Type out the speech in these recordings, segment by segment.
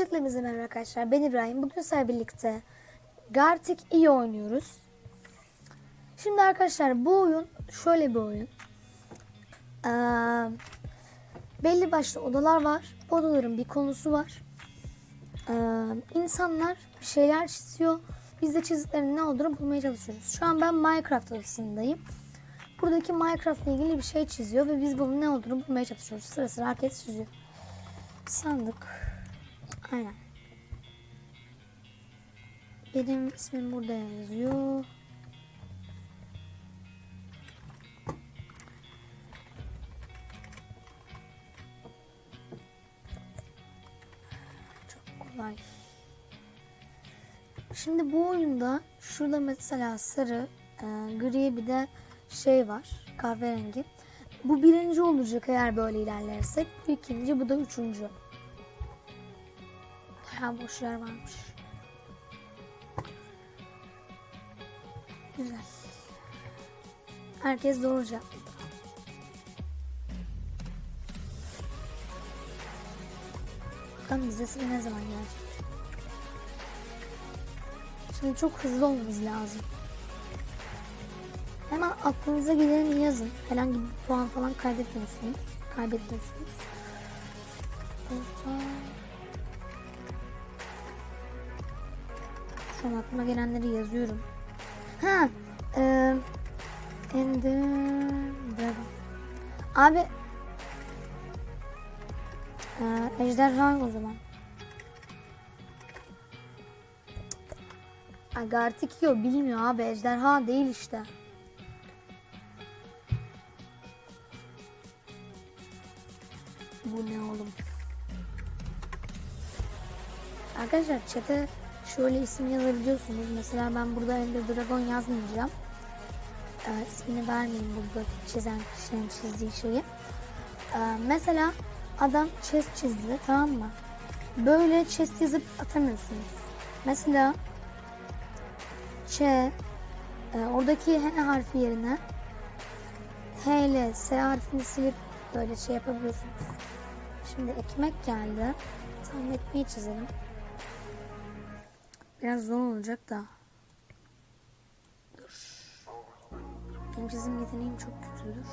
Bize merhaba arkadaşlar. Ben İbrahim. Bugün sizlerle birlikte Gartic iyi oynuyoruz. Şimdi arkadaşlar bu oyun şöyle bir oyun. Ee, belli başlı odalar var. Odaların bir konusu var. Ee, insanlar bir şeyler çiziyor. Biz de çiziklerin ne olduğunu bulmaya çalışıyoruz. Şu an ben Minecraft odasındayım. Buradaki Minecraft ile ilgili bir şey çiziyor ve biz bunun ne olduğunu bulmaya çalışıyoruz. Sıra sıra herkes çiziyor. Sandık. Aynen. Benim ismim burada yazıyor. Çok kolay. Şimdi bu oyunda şurada mesela sarı, e, gri bir de şey var kahverengi. Bu birinci olacak eğer böyle ilerlersek. Bu ikinci, bu da üçüncü. Ha boş yer varmış. Güzel. Herkes doğru. Bakalım vizesi ne zaman gelecek. Şimdi çok hızlı olmamız lazım. Hemen aklınıza geleni yazın. Herhangi bir puan falan kaybetmiyorsunuz. Kaybetmiyorsunuz. Orta. Şu aklıma gelenleri yazıyorum. Ha, e, Ender Dragon. Abi, e, ejderha o zaman. Agartikio bilmiyor abi ejderha değil işte. Bu ne oğlum? Arkadaşlar chat'e şöyle isim yazabiliyorsunuz. Mesela ben burada Ender Dragon yazmayacağım. Ee, ismini vermeyeyim burada çizen kişinin çizdiği şeyi. Ee, mesela adam chest çizdi tamam mı? Böyle chest yazıp atamıyorsunuz. Mesela Ç e, oradaki H harfi yerine H ile S harfini silip böyle şey yapabiliyorsunuz. Şimdi ekmek geldi. Tam ekmeği çizelim. Biraz zor olacak da. Dur. Benim çizim yeteneğim çok kötüdür.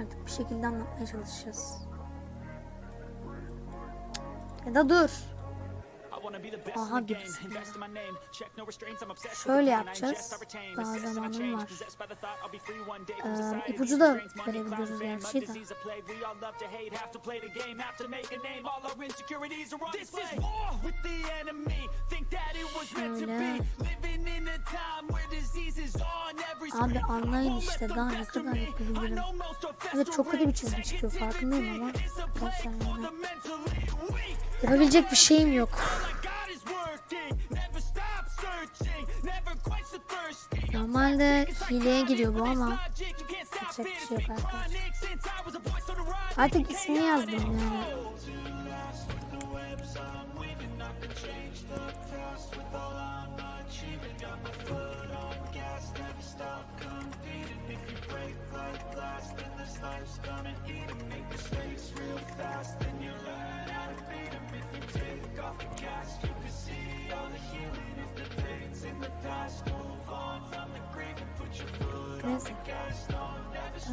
Artık bir şekilde anlatmaya çalışacağız. Ya da dur. Aha. Şöyle yapacağız. Daha zamanım var. Ee, ipucu da verebiliyoruz gerçi de. Şöyle. Abi anlayın işte daha ne kadar yapabilirim. Evet çok kötü bir çizim çıkıyor farkındayım ama. Yapabilecek bir şeyim yok. Normalde hileye giriyor bu ama yapacak bir şey yok arkadaşlar. Artık ismini yazdım yani.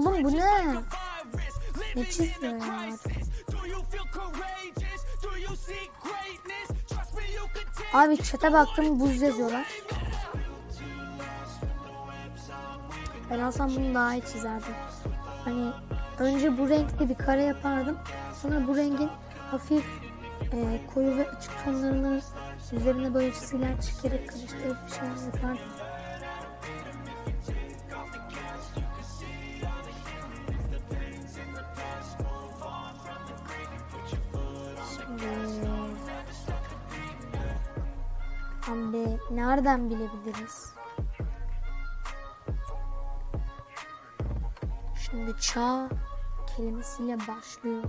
Oğlum bu ne? Ne take Abi chat'e baktım buz yazıyorlar. Ben olsam bunu daha iyi çizerdim. Hani önce bu renkli bir kare yapardım. Sonra bu rengin hafif e, koyu ve açık tonlarını üzerine böyle çizgiler çekerek karıştırıp bir şeyler yapardım. Nereden bilebiliriz? Şimdi çağ kelimesiyle başlıyor.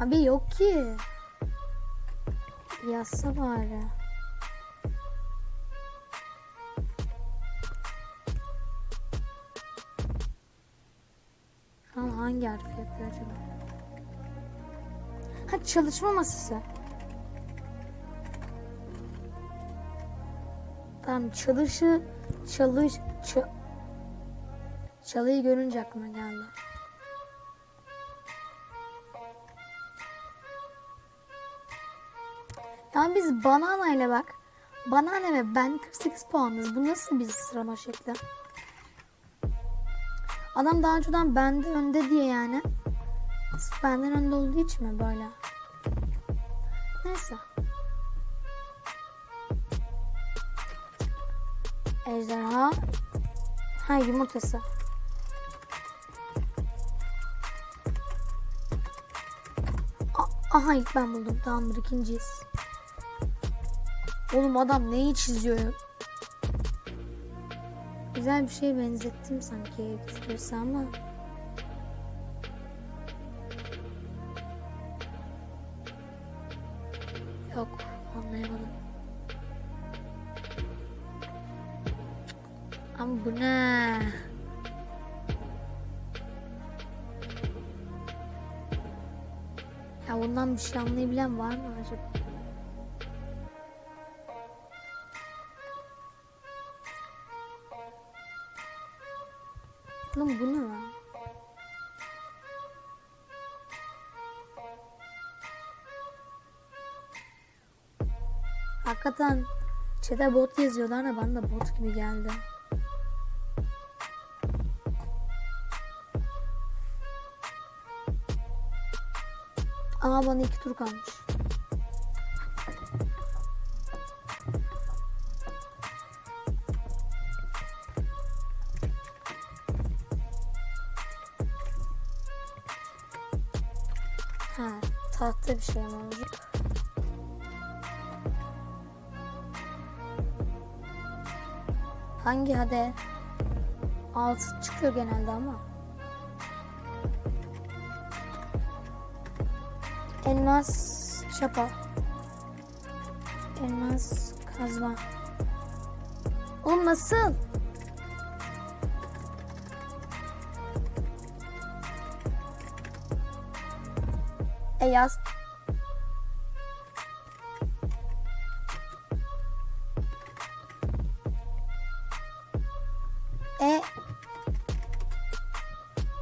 Abi yok ki. Yazsa bari. Şu an hangi harfi yapıyor acaba? Ha çalışma masası. Tamam çalışı çalış ça, çalıyı görünce aklıma geldi. Ya biz banana ile bak. Banana ve ben 48 puanız. Bu nasıl bir sıralama şekli? Adam daha önceden bende önde diye yani. Sırf benden önde olduğu için mi böyle? Neyse. Ejderha. Ha yumurtası. Aha ilk ben buldum. Tamamdır ikinciyiz. Oğlum adam neyi çiziyor? Güzel bir şeye benzettim sanki birisi ama. Ya bundan bir şey anlayabilen var mı acaba? Oğlum bu ne lan? Hakikaten çete bot yazıyorlar da bana da bot gibi geldi. Aa bana iki tur kalmış. Ha, tahta bir şey mi olacak? Hangi hade? Altı çıkıyor genelde ama. Elmas çapa. Elmas kazma. Oğlum nasıl? E yaz. E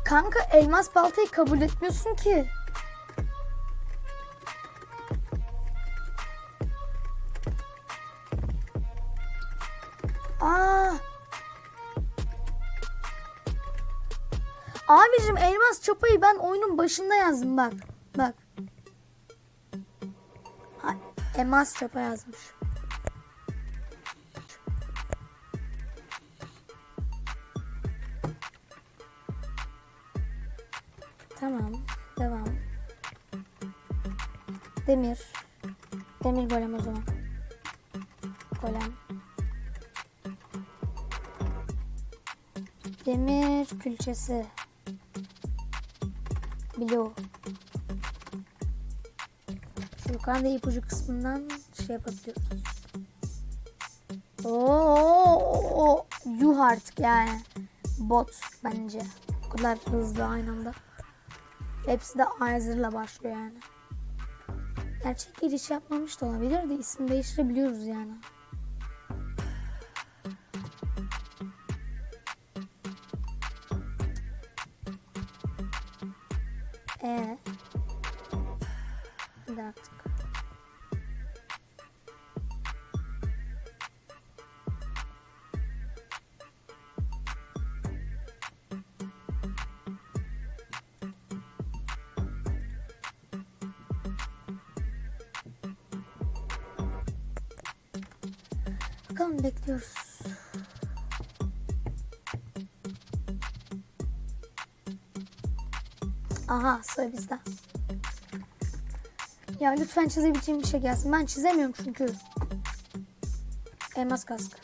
Kanka elmas baltayı kabul etmiyorsun ki. Elmas çapayı ben oyunun başında yazdım bak. Bak. Ha, elmas çapa yazmış. Tamam. Devam. Demir. Demir golem o zaman. Golem. Demir külçesi. Blue. Şu yukarıda ipucu kısmından şey yapabiliyoruz. Oo, yuh artık yani. Bot bence. O kadar hızlı aynı anda. Hepsi de Azer'la başlıyor yani. Gerçek giriş yapmamış da olabilir de isim değiştirebiliyoruz yani. Bakalım bekliyoruz. Aha sıra bizde. Ya lütfen çizebileceğim bir şey gelsin. Ben çizemiyorum çünkü. Elmas kask.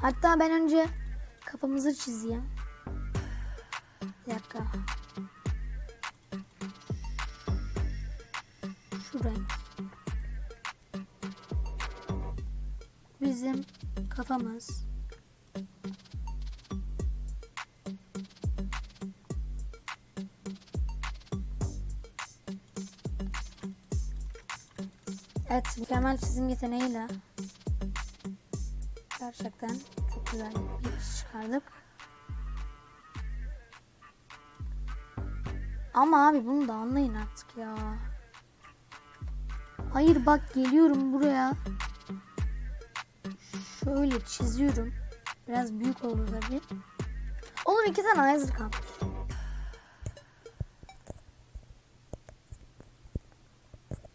Hatta ben önce kafamızı çizeyim. Bir dakika. Şu. Bizim kafamız. Evet, mükemmel çizim yeteneğiyle gerçekten çok güzel bir iş çıkardık. Ama abi bunu da anlayın artık ya. Hayır bak geliyorum buraya. Şöyle çiziyorum. Biraz büyük oldu tabii. Oğlum iki tane hazır kalmış.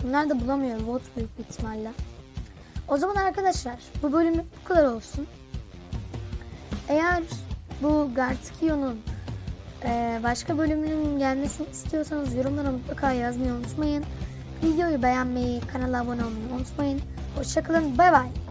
Bunlar da bulamıyorum. Bot büyük bir ihtimalle. O zaman arkadaşlar bu bölümlük bu kadar olsun. Eğer bu Gartkio'nun eee, başka bölümünün gelmesini istiyorsanız yorumlara mutlaka yazmayı unutmayın. Videoyu beğenmeyi, kanala abone olmayı unutmayın. Hoşçakalın. Bay bay.